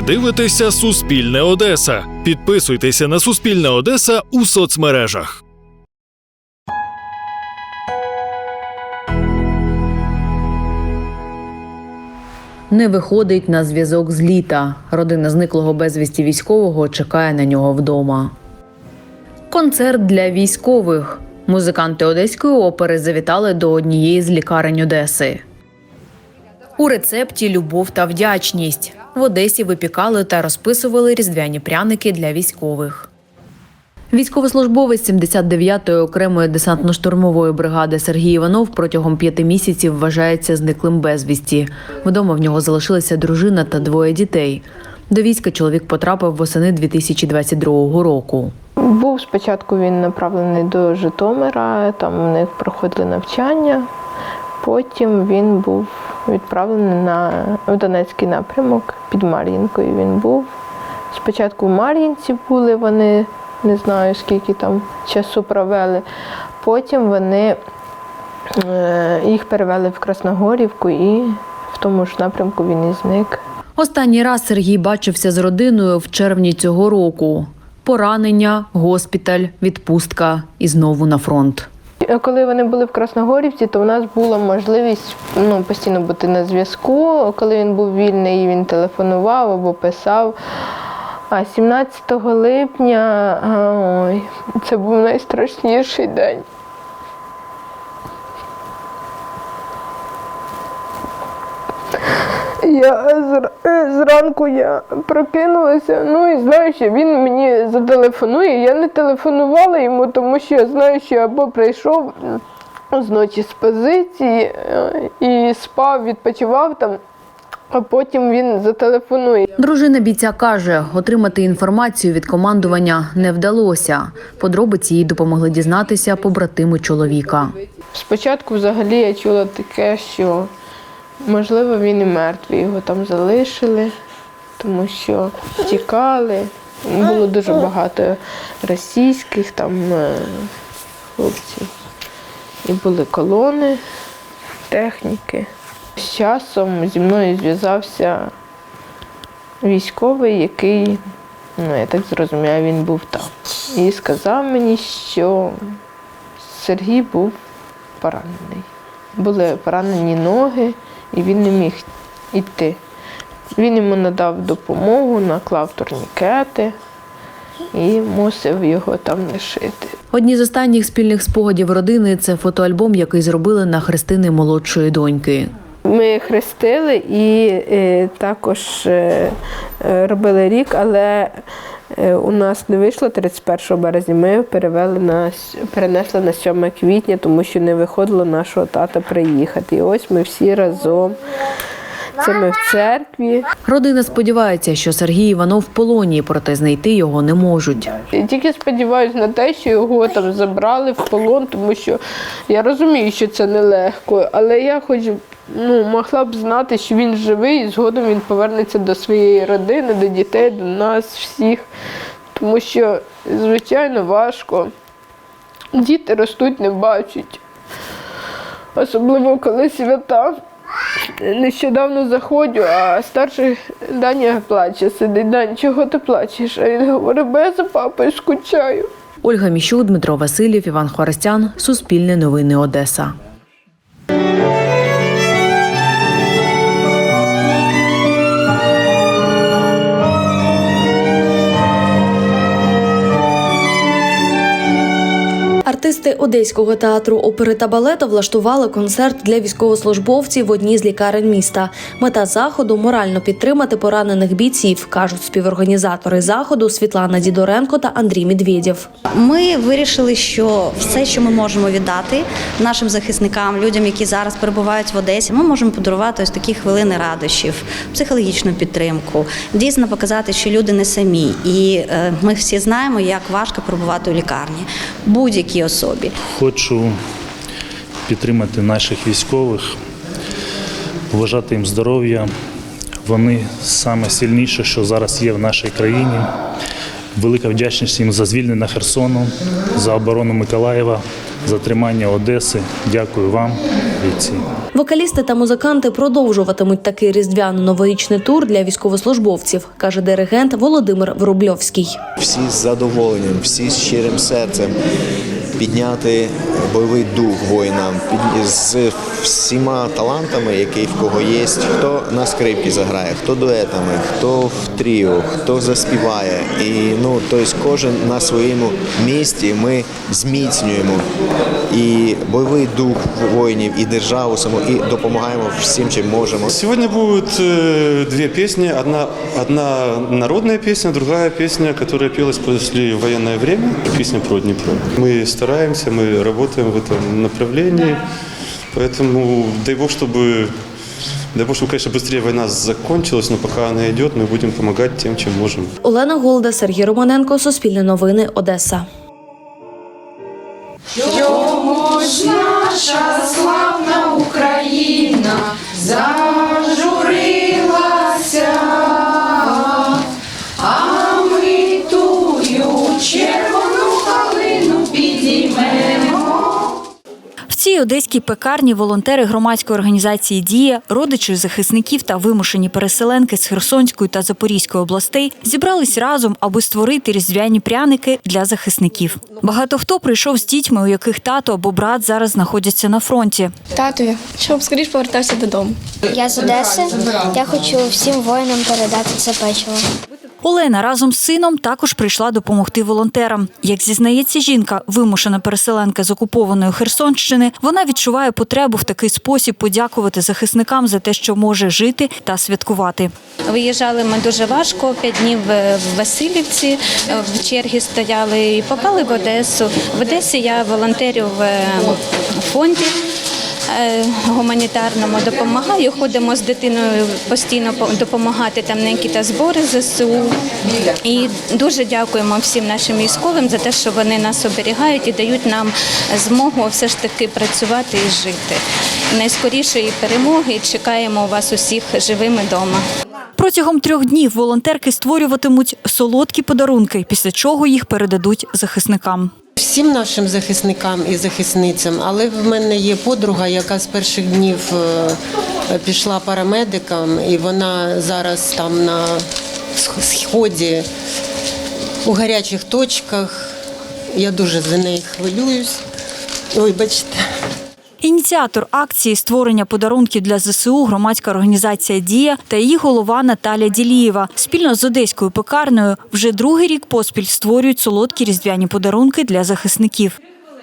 Ви дивитеся Суспільне Одеса. Підписуйтеся на Суспільне Одеса у соцмережах. Не виходить на зв'язок з літа. Родина зниклого безвісті військового чекає на нього вдома. Концерт для військових. Музиканти Одеської опери завітали до однієї з лікарень Одеси. У рецепті любов та вдячність. В Одесі випікали та розписували різдвяні пряники для військових. Військовослужбовець 79-ї окремої десантно-штурмової бригади Сергій Іванов протягом п'яти місяців вважається зниклим безвісті. Вдома в нього залишилася дружина та двоє дітей. До війська чоловік потрапив восени 2022 року. Був спочатку він направлений до Житомира, там у них проходили навчання. Потім він був відправлений на в Донецький напрямок під Мар'їнкою. Він був. Спочатку в Мар'їнці були вони, не знаю скільки там часу провели. Потім вони е, їх перевели в Красногорівку і в тому ж напрямку він і зник. Останній раз Сергій бачився з родиною в червні цього року. Поранення, госпіталь, відпустка і знову на фронт. Е, Коли вони були в Красногорівці, то в нас була можливість ну, постійно бути на зв'язку. Коли він був вільний, він телефонував або писав. А 17 липня ой, це був найстрашніший день. Я зр- е, зранку я прокинулася, ну і знаю, що він мені зателефонує. Я не телефонувала йому, тому що я знаю, що або прийшов зночі з позиції е, і спав, відпочивав там, а потім він зателефонує. Дружина бійця каже, отримати інформацію від командування не вдалося. Подробиці їй допомогли дізнатися побратими чоловіка. Спочатку взагалі я чула таке, що можливо він і мертвий, його там залишили, тому що тікали. Було дуже багато російських там е, хлопців. І були колони техніки. З часом зі мною зв'язався військовий, який, ну я так зрозуміла, він був там. І сказав мені, що Сергій був поранений. Були поранені ноги, і він не міг йти. Він йому надав допомогу, наклав турнікети і мусив його там лишити. Одні з останніх спільних спогадів родини це фотоальбом, який зробили на хрестини молодшої доньки. Ми хрестили і е, також е, е, робили рік, але у нас не вийшло 31 березня. Ми перевели на перенесли на 7 квітня, тому що не виходило нашого тата приїхати. І ось ми всі разом. Це ми в церкві. Родина сподівається, що Сергій Іванов в полоні, проте знайти його не можуть. Я тільки сподіваюся на те, що його там забрали в полон, тому що я розумію, що це нелегко, але я хоч ну, могла б знати, що він живий і згодом він повернеться до своєї родини, до дітей, до нас всіх. Тому що, звичайно, важко. Діти ростуть, не бачать. Особливо коли свята. Нещодавно заходжу, а старший Даня плаче, сидить. Дань, чого ти плачеш? А він говорить, бо я за папою скучаю. Ольга Міщук, Дмитро Васильєв, Іван Хворостян. Суспільне новини Одеса. Артисти Одеського театру опери та балету влаштували концерт для військовослужбовців в одній з лікарень міста. Мета заходу морально підтримати поранених бійців, кажуть співорганізатори заходу Світлана Дідоренко та Андрій Медведєв. Ми вирішили, що все, що ми можемо віддати нашим захисникам, людям, які зараз перебувають в Одесі, ми можемо подарувати ось такі хвилини радощів, психологічну підтримку, дійсно показати, що люди не самі, і е, ми всі знаємо, як важко перебувати у лікарні будь-якій особі. Хочу підтримати наших військових, побажати їм здоров'я. Вони саме сильніше, що зараз є в нашій країні. Велика вдячність їм за звільнення Херсону, за оборону Миколаєва, за тримання Одеси. Дякую вам поліції. Вокалісти та музиканти продовжуватимуть такий різдвяно-новорічний тур для військовослужбовців, каже диригент Володимир Врубльовський. всі з задоволенням, всі з щирим серцем підняти бойовий дух воїнам під- з всіма талантами, які в кого є. Хто на скрипці заграє, хто дуетами, хто в тріо, хто заспіває. І ну тобто кожен на своєму місці ми зміцнюємо і бойовий дух воїнів, і державу саму, і допомагаємо всім, чим можемо. Сегодня будут э, две песни. Одна, одна народная песня, другая песня, которая пелась после военное время, песня про Днепр. Мы стараемся, мы работаем в этом направлении, поэтому дай Бог, чтобы Дай Бог, чтобы, конечно, быстрее война закончилась, но пока она идет, мы будем помогать тем, чем можем. Олена Голда, Сергій Романенко, Суспільне новини, Одеса. В Цій одеській пекарні волонтери громадської організації Дія, родичі захисників та вимушені переселенки з Херсонської та Запорізької областей зібрались разом, аби створити різдвяні пряники для захисників. Багато хто прийшов з дітьми, у яких тато або брат зараз знаходяться на фронті. Татові, щоб скоріш повертався додому. Я з Одеси. Я хочу всім воїнам передати це печиво. Олена разом з сином також прийшла допомогти волонтерам. Як зізнається жінка, вимушена переселенка з окупованої Херсонщини, вона відчуває потребу в такий спосіб подякувати захисникам за те, що може жити та святкувати. Виїжджали ми дуже важко, п'ять днів в Васильівці в чергі стояли і попали в Одесу. В Одесі я волонтерю в е, фонді. Е, Гуманітарному допомагаю, ходимо з дитиною постійно допомагати там на якісь збори ЗСУ. І дуже дякуємо всім нашим військовим за те, що вони нас оберігають і дають нам змогу все ж таки працювати і жити. Найскорішої перемоги чекаємо вас усіх живими вдома. Протягом трьох днів волонтерки створюватимуть солодкі подарунки, після чого їх передадуть захисникам. Всім нашим захисникам і захисницям, але в мене є подруга, яка з перших днів е, пішла парамедиком, і вона зараз там на сході у гарячих точках. Я дуже за неї хвилююсь. Вибачте. Ініціатор акції створення подарунків для ЗСУ громадська організація Дія та її голова Наталя Ділієва спільно з одеською пекарнею вже другий рік поспіль створюють солодкі різдвяні подарунки для захисників.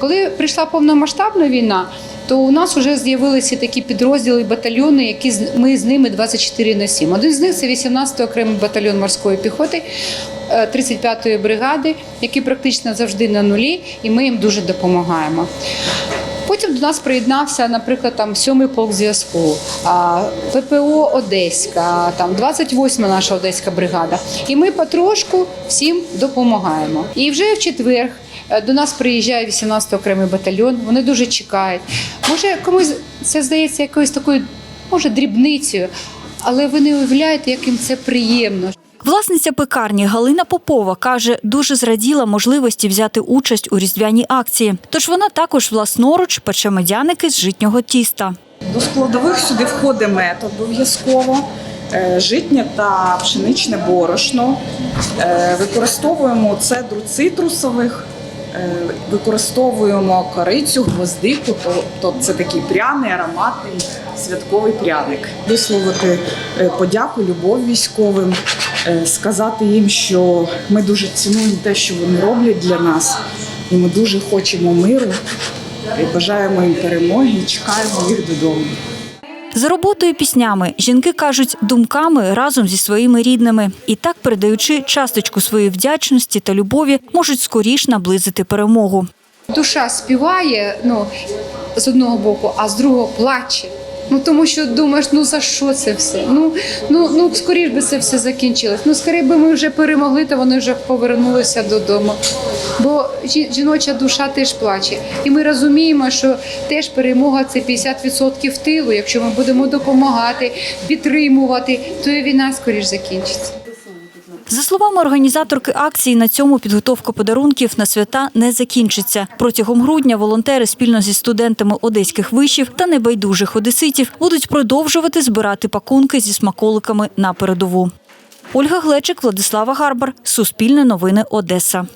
Коли прийшла повномасштабна війна, то у нас вже з'явилися такі підрозділи, батальйони, які ми з ними 24 на 7. Один з них це 18-й окремий батальйон морської піхоти. е, 35-ї бригади, які практично завжди на нулі, і ми їм дуже допомагаємо. Потім до нас приєднався, наприклад, там 7-й полк зв'язку, ППО Одеська, там 28-ма наша одеська бригада. І ми потрошку всім допомагаємо. І вже в четвер е, до нас приїжджає 18-й окремий батальйон. Вони дуже чекають. Може, комусь це здається якоюсь такою, може, дрібницею, але ви не уявляєте, як їм це приємно. Власниця пекарні Галина Попова каже, дуже зраділа можливості взяти участь у різдвяній акції. Тож вона також власноруч пече медяники з житнього тіста. До складових сюди входить мед обов'язково, е, житнє та пшеничне борошно. Е, Використовуємо цедру цитрусових, е, використовуємо корицю, гвоздику, тобто це такий пряний, ароматний святковий пряник. Висловити подяку, любов військовим, сказати їм, що ми дуже цінуємо те, що вони роблять для нас, і ми дуже хочемо миру. І бажаємо їм перемоги і чекаємо їх додому. За роботою піснями жінки кажуть думками разом зі своїми рідними і так, передаючи часточку своєї вдячності та любові, можуть скоріш наблизити перемогу. Душа співає ну, з одного боку, а з другого плаче. Ну тому що думаєш, ну за що це все? Ну ну ну скоріш би це все закінчилось. Ну скоріше би ми вже перемогли, то вони вже повернулися додому. Бо жіноча душа теж плаче. І ми розуміємо, що теж перемога це 50% тилу. Якщо ми будемо допомагати, підтримувати, то і війна скоріш закінчиться. За словами організаторки акції, на цьому підготовка подарунків на свята не закінчиться. Протягом грудня волонтери спільно зі студентами одеських вишів та небайдужих одеситів будуть продовжувати збирати пакунки зі смаколиками на передову. Ольга Глечик, Владислава Гарбар, Суспільне новини Одеса.